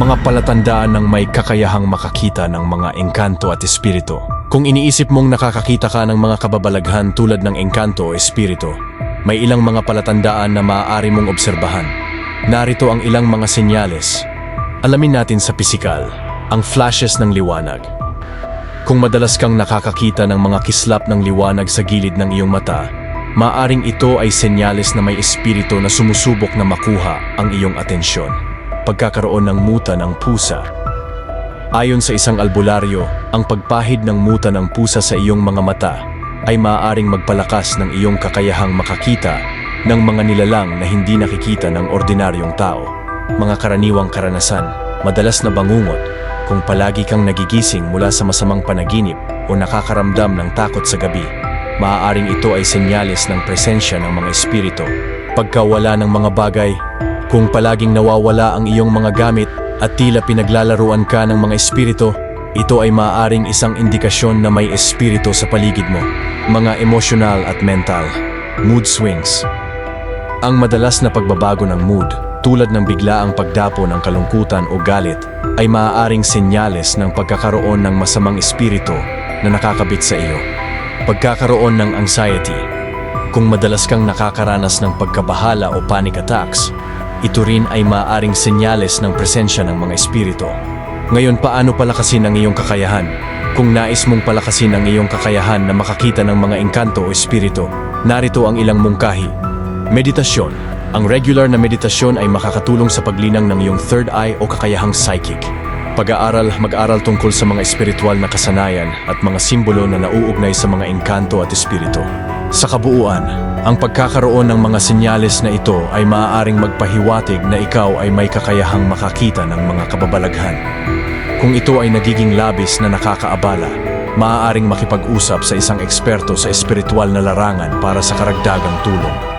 mga palatandaan ng may kakayahang makakita ng mga engkanto at espiritu. Kung iniisip mong nakakakita ka ng mga kababalaghan tulad ng engkanto o espiritu, may ilang mga palatandaan na maaari mong obserbahan. Narito ang ilang mga senyales. Alamin natin sa pisikal, ang flashes ng liwanag. Kung madalas kang nakakakita ng mga kislap ng liwanag sa gilid ng iyong mata, maaring ito ay senyales na may espiritu na sumusubok na makuha ang iyong atensyon. Pagkakaroon ng muta ng pusa. Ayon sa isang albularyo, ang pagpahid ng muta ng pusa sa iyong mga mata ay maaaring magpalakas ng iyong kakayahang makakita ng mga nilalang na hindi nakikita ng ordinaryong tao. Mga karaniwang karanasan, madalas na bangungot, kung palagi kang nagigising mula sa masamang panaginip o nakakaramdam ng takot sa gabi, maaaring ito ay senyales ng presensya ng mga espiritu. Pagkawala ng mga bagay, kung palaging nawawala ang iyong mga gamit at tila pinaglalaruan ka ng mga espiritu, ito ay maaaring isang indikasyon na may espiritu sa paligid mo. Mga emosyonal at mental, mood swings. Ang madalas na pagbabago ng mood, tulad ng biglaang pagdapo ng kalungkutan o galit, ay maaaring senyales ng pagkakaroon ng masamang espiritu na nakakabit sa iyo. Pagkakaroon ng anxiety. Kung madalas kang nakakaranas ng pagkabahala o panic attacks, ito rin ay maaaring senyales ng presensya ng mga espiritu. Ngayon paano palakasin ang iyong kakayahan? Kung nais mong palakasin ang iyong kakayahan na makakita ng mga engkanto o espiritu, narito ang ilang mungkahi. Meditasyon. Ang regular na meditasyon ay makakatulong sa paglinang ng iyong third eye o kakayahang psychic. Pag-aaral, mag-aral tungkol sa mga espiritual na kasanayan at mga simbolo na nauugnay sa mga engkanto at espiritu. Sa kabuuan, ang pagkakaroon ng mga senyales na ito ay maaaring magpahiwatig na ikaw ay may kakayahang makakita ng mga kababalaghan. Kung ito ay nagiging labis na nakakaabala, maaaring makipag-usap sa isang eksperto sa espiritual na larangan para sa karagdagang tulong.